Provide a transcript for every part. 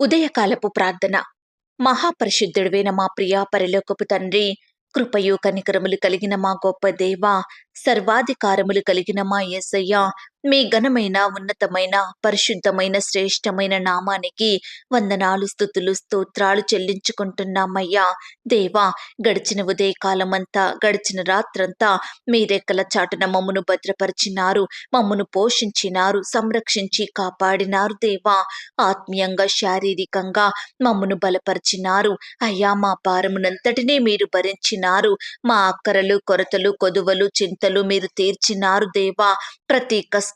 ఉదయకాలపు ప్రార్థన. మహాపరిశుద్ధుడివైన మా ప్రియా పరిలోకపు తండ్రి కృపయు కనికరములు కలిగిన మా గొప్ప దేవ సర్వాధికారములు కలిగిన మా యేసయ్య మీ ఘనమైన ఉన్నతమైన పరిశుద్ధమైన శ్రేష్టమైన నామానికి వందనాలు స్థుతులు స్తోత్రాలు చెల్లించుకుంటున్నామయ్యా. దేవా గడిచిన ఉదయకాలమంతా గడిచిన రాత్రంతా మీ రెక్కల చాటున మమ్మను భద్రపరిచినారు మమ్మను పోషించినారు సంరక్షించి కాపాడినారు దేవా. ఆత్మీయంగా శారీరకంగా మమ్మను బలపరిచినారు. అయ్యా మా భారమునంతటినీ మీరు భరించినారు. మా అక్కరలు కొరతలు కొదువలు చింతలు మీరు తీర్చినారు దేవా. ప్రతి కష్టం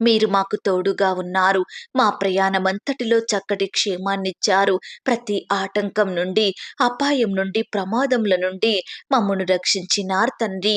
మీరు మాకు తోడుగా ఉన్నారు. మా ప్రయాణమంతటిలో చక్కటి క్షేమాన్నిచ్చారు. ప్రతి ఆటంకం నుండి అపాయం నుండి ప్రమాదముల నుండి మమ్మను రక్షించినారు తండ్రి.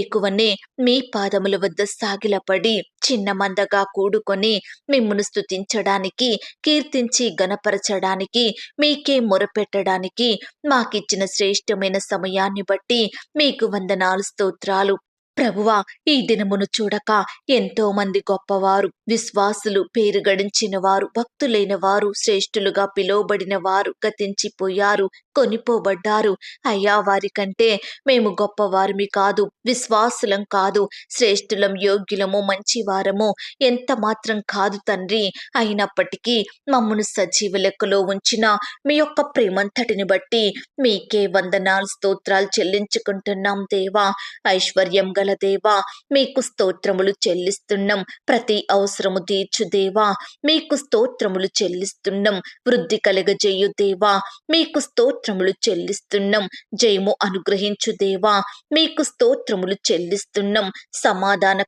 వేకువనే మీ పాదముల వద్ద సాగిలపడి చిన్న మందగా కూడుకొని మిమ్మును స్తుతించడానికి కీర్తించి గనపరచడానికి మీకే మొరపెట్టడానికి మాకిచ్చిన శ్రేష్టమైన సమయాన్ని బట్టి మీకు వందనాలు స్తోత్రాలు. ప్రభువా ఈ దినమును చూడక ఎంతో మంది గొప్పవారు విశ్వాసులు పేరు గడించిన వారు భక్తులైన వారు శ్రేష్ఠులుగా పిలువబడిన వారు గతించిపోయారు కొనిపోబడ్డారు. అయ్యా వారి కంటే మేము గొప్పవారిమి కాదు విశ్వాసులం కాదు శ్రేష్ఠులం యోగ్యులము మంచివారము ఎంత మాత్రం కాదు తండ్రి. అయినప్పటికీ మమ్మను సజీవ లెక్కలో ఉంచిన మీ యొక్క ప్రేమంతటిని బట్టి మీకే వందనాలు స్తోత్రాలు చెల్లించుకుంటున్నాం దేవా. ఐశ్వర్యం గల దేవా మీకు స్తోత్రములు చెల్లిస్తున్నాం. ప్రతి అవసరం అవసరము తీర్చు దేవా. మీకు స్తోత్రములు చెల్లిస్తున్నాం. వృద్ధి కలగజేయు దేవా. మీకు స్తోత్రములు చెల్లిస్తున్నాం. జయము అనుగ్రహించు దేవా. మీకు స్తోత్రములు చెల్లిస్తున్నాం. సమాధాన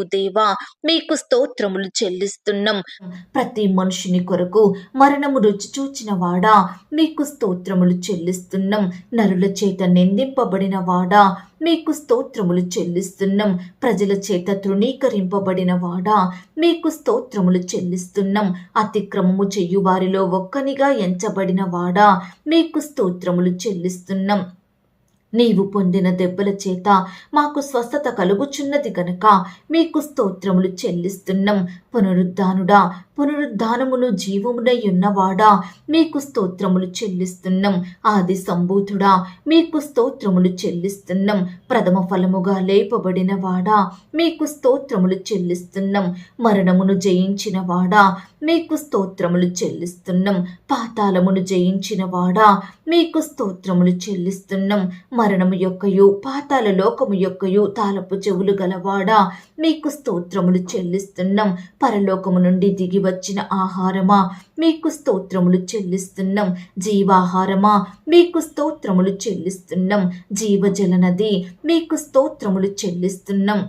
దేవా. మీకు స్తోత్రములు చెల్లిస్తున్నాం. ప్రతి మనుషుని కొరకు మరణము రుచి చూచిన వాడా. మీకు స్తోత్రములు చెల్లిస్తున్నాం. నరుల చేత నిందింపబడిన వాడా. మీకు స్తోత్రములు చెల్లిస్తున్నాం. ప్రజల చేత తృణీకరింపబడిన వాడా? మీకు స్తోత్రములు చెల్లిస్తున్నాం. అతిక్రమము చెయ్యువారిలో ఒక్కనిగా ఎంచబడిన వాడా? మీకు స్తోత్రములు చెల్లిస్తున్నాం. నీవు పొందిన దెబ్బల చేత మాకు స్వస్థత కలుగుచున్నది గనక మీకు స్తోత్రములు చెల్లిస్తున్నాం. పునరుద్ధానుడా పునరుద్ధానమును జీవమునై ఉన్నవాడా? మీకు స్తోత్రములు చెల్లిస్తున్నాం. ఆది సంభూతుడా మీకు స్తోత్రములు చెల్లిస్తున్నాం. ప్రథమ ఫలముగా లేపబడిన వాడా మీకు స్తోత్రములు చెల్లిస్తున్నాం. మరణమును జయించిన వాడా మీకు స్తోత్రములు చెల్లిస్తున్నాం. పాతాళమును జయించిన వాడా మీకు స్తోత్రములు చెల్లిస్తున్నాం. మరణము యొక్కయు పాతాల లోకము యొక్కయు తాలపు చెవులు గలవాడా? మీకు స్తోత్రములు చెల్లిస్తున్నాం. పరలోకము నుండి దిగి వచ్చిన ఆహారమా? మీకు స్తోత్రములు చెల్లిస్తున్నాం. జీవాహారమా? మీకు స్తోత్రములు చెల్లిస్తున్నాం. జీవజల నది మీకు స్తోత్రములు చెల్లిస్తున్నాం.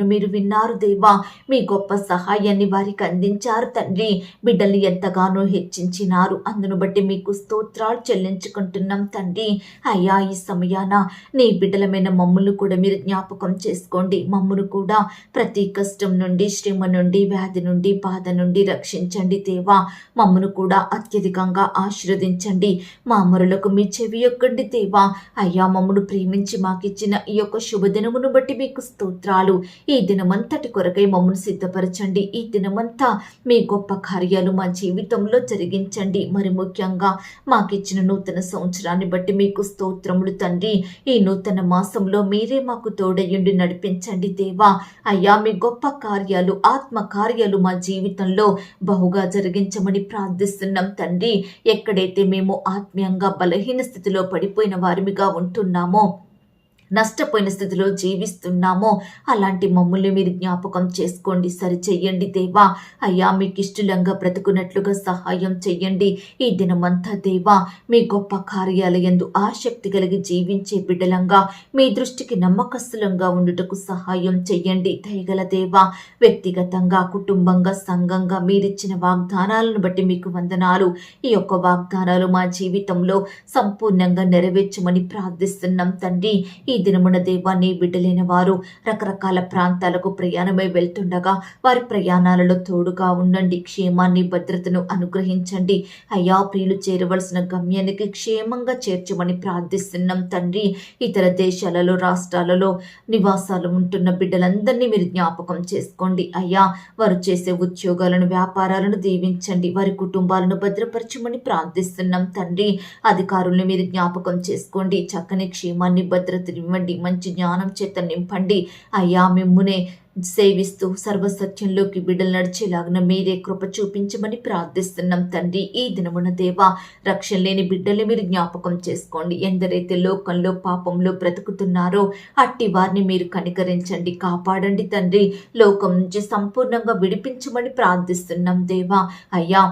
ప్రార్థనను మీరు విన్నారు దేవా. మీ గొప్ప సహాయాన్ని వారికి అందించారు తండ్రి. బిడ్డల్ని ఎంతగానో హెచ్చించినారు. అందును బట్టి మీకు స్తోత్రాలు చెల్లించుకుంటున్నాం తండ్రి. అయ్యా ఈ సమయాన నీ బిడ్డలమైన మమ్మల్ని కూడా మీరు జ్ఞాపకం చేసుకోండి. మమ్మను కూడా ప్రతి కష్టం నుండి శ్రమ నుండి వ్యాధి నుండి బాధ నుండి రక్షించండి దేవా. మమ్మను కూడా అత్యధికంగా ఆశీర్వదించండి. మా అమరులకు మీ చెవి యొక్కండి దేవా. అయ్యా మమ్మను ప్రేమించి మాకిచ్చిన ఈ యొక్క శుభదినమును బట్టి మీకు స్తోత్రాలు. ఈ దినమంతటి కొరకై మమ్మల్ని సిద్ధపరచండి. ఈ దినమంతా మీ గొప్ప కార్యాలు మా జీవితంలో జరిగించండి. మరి ముఖ్యంగా మాకిచ్చిన నూతన సంవత్సరాన్ని బట్టి మీకు స్తోత్రములు తండ్రి. ఈ నూతన మాసంలో మీరే మాకు తోడయుండి నడిపించండి దేవా. అయ్యా మీ గొప్ప కార్యాలు ఆత్మ కార్యాలు మా జీవితంలో బహుగా జరిగించమని ప్రార్థిస్తున్నాం తండ్రి. ఎక్కడైతే మేము ఆత్మీయంగా బలహీన స్థితిలో పడిపోయిన వారిమిగా ఉంటున్నామో నష్టపోయిన స్థితిలో జీవిస్తున్నామో అలాంటి మమ్మల్ని మీరు జ్ఞాపకం చేసుకోండి. సరి చెయ్యండి దేవా. అయ్యా మీకు ఇష్టలంగా బ్రతుకున్నట్లుగా సహాయం చెయ్యండి. ఈ దినమంతా దేవా మీ గొప్ప కార్యాలయందు ఆసక్తి కలిగి జీవించే బిడ్డలంగా మీ దృష్టికి నమ్మకస్తులంగా ఉండుటకు సహాయం చెయ్యండి. దయగల దేవా వ్యక్తిగతంగా కుటుంబంగా సంఘంగా మీరిచ్చిన వాగ్దానాలను బట్టి మీకు వందనాలు. ఈ యొక్క వాగ్దానాలు మా జీవితంలో సంపూర్ణంగా నెరవేర్చమని ప్రార్థిస్తున్నాం తండ్రి. ఈ దినమున దేవా బిడ్డలేని బిడ్డలైన వారు రకరకాల ప్రాంతాలకు ప్రయాణమై వెళ్తుండగా వారి ప్రయాణాలలో తోడుగా ఉండండి క్షేమాన్ని భద్రతను అనుగ్రహించండి. అయ్యా ప్రియులు చేరవలసిన గమ్యానికి క్షేమంగా చేర్చమని ప్రార్థిస్తున్నాం తండ్రి. ఇతర దేశాలలో రాష్ట్రాలలో నివాసాలు ఉంటున్న బిడ్డలందరినీ మీరు జ్ఞాపకం చేసుకోండి. అయ్యా వారు చేసే ఉద్యోగాలను వ్యాపారాలను దీవించండి. వారి కుటుంబాలను భద్రపరచమని ప్రార్థిస్తున్నాం తండ్రి. అధికారుల్ని మీరు జ్ఞాపకం చేసుకోండి. చక్కని క్షేమాన్ని ఇవ్వండి మంచి జ్ఞానం చేత నింపండి. అయ్యా మిమ్మునే సేవిస్తూ సర్వసత్యంలోకి బిడ్డలు నడిచేలాగిన మీరే కృప చూపించమని ప్రార్థిస్తున్నాం తండ్రి. ఈ దినమున దేవా రక్షణ లేని బిడ్డలు మీరు జ్ఞాపకం చేసుకోండి. ఎందరైతే లోకంలో పాపంలో బ్రతుకుతున్నారో అట్టి వారిని మీరు కనికరించండి కాపాడండి తండ్రి. లోకం నుంచి సంపూర్ణంగా విడిపించమని ప్రార్థిస్తున్నాం దేవా. అయ్యా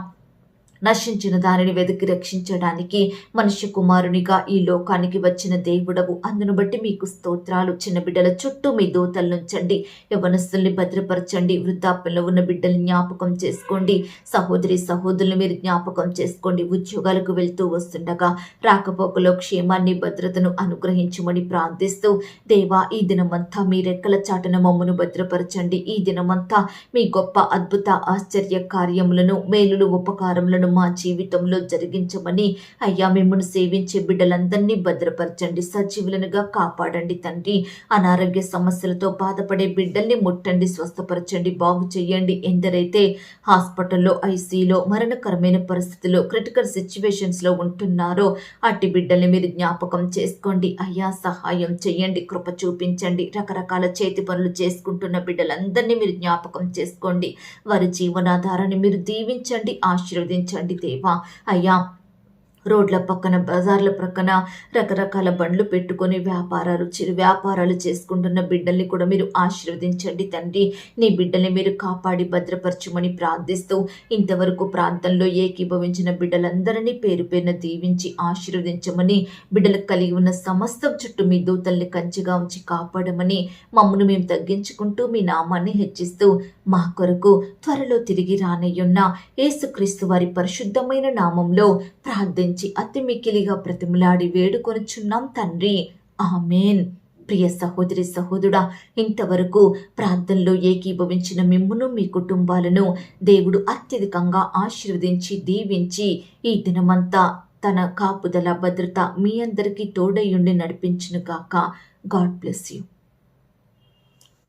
నశించిన దానిని వెతికి రక్షించడానికి మనుష్య కుమారునిగా ఈ లోకానికి వచ్చిన దేవుడవు. అందును బట్టి మీకు స్తోత్రాలు. చిన్న బిడ్డల చుట్టూ మీ దూతలు నుంచండి యవనస్తుల్ని భద్రపరచండి. వృద్ధాప్యంలో ఉన్న బిడ్డల్ని జ్ఞాపకం చేసుకోండి. సహోదరి సహోదరులు మీరు జ్ఞాపకం చేసుకోండి. ఉద్యోగాలకు వెళ్తూ వస్తుండగా రాకపోకలో క్షేమాన్ని భద్రతను అనుగ్రహించమని ప్రార్థిస్తూ దేవా ఈ దినమంతా మీ రెక్కల చాటన మమ్మను భద్రపరచండి. ఈ దినమంతా మీ గొప్ప అద్భుత ఆశ్చర్య కార్యములను మేలులు ఉపకారములను మా జీవితంలో జరిగించమని అయ్యా మిమ్మల్ని సేవించే బిడ్డలందరినీ భద్రపరచండి సజీవులనుగా కాపాడండి తండ్రి. అనారోగ్య సమస్యలతో బాధపడే బిడ్డల్ని ముట్టండి స్వస్థపరచండి బాగు చేయండి. ఎందరైతే హాస్పిటల్లో ఐసీలో మరణకరమైన పరిస్థితిలో క్రిటికల్ సిచ్యువేషన్స్లో ఉంటున్నారో అట్టి బిడ్డల్ని మీరు జ్ఞాపకం చేసుకోండి. అయ్యా సహాయం చేయండి కృప చూపించండి. రకరకాల చేతి పనులు చేసుకుంటున్న బిడ్డలందరినీ మీరు జ్ఞాపకం చేసుకోండి. వారి జీవనాధారాన్ని మీరు దీవించండి ఆశీర్వదించండి. దేవా అయ్యా రోడ్ల పక్కన బజార్ల ప్రక్కన రకరకాల బండ్లు పెట్టుకొని వ్యాపారాలు చిరు వ్యాపారాలు చేసుకుంటున్న బిడ్డల్ని కూడా మీరు ఆశీర్వదించండి తండ్రి. నీ బిడ్డల్ని మీరు కాపాడి భద్రపరచమని ప్రార్థిస్తూ ఇంతవరకు ప్రాంతంలో ఏకీభవించిన బిడ్డలందరినీ పేరు పేరున దీవించి ఆశీర్వదించమని బిడ్డలకు కలిగి ఉన్న సమస్తం చుట్టూ మీ దూతల్ని కంచిగా ఉంచి కాపాడమని మమ్మను మేము తగ్గించుకుంటూ మీ నామాన్ని హెచ్చిస్తూ మా కొరకు త్వరలో తిరిగి రానయ్యున్న యేసుక్రీస్తు వారి పరిశుద్ధమైన నామంలో ప్రార్థించి అతి మిక్కిలిగా ప్రతిమలాడి వేడుకొనుచున్నాం తండ్రి. ఆమెన్. ప్రియ సహోదరి సహోదరుడా ఇంతవరకు ప్రార్థనలో ఏకీభవించిన మిమ్మును మీ కుటుంబాలను దేవుడు అత్యధికంగా ఆశీర్వదించి దీవించి ఈ దినమంతా తన కాపుదల భద్రత మీ అందరికీ తోడయుండి నడిపించును గాక. God bless you.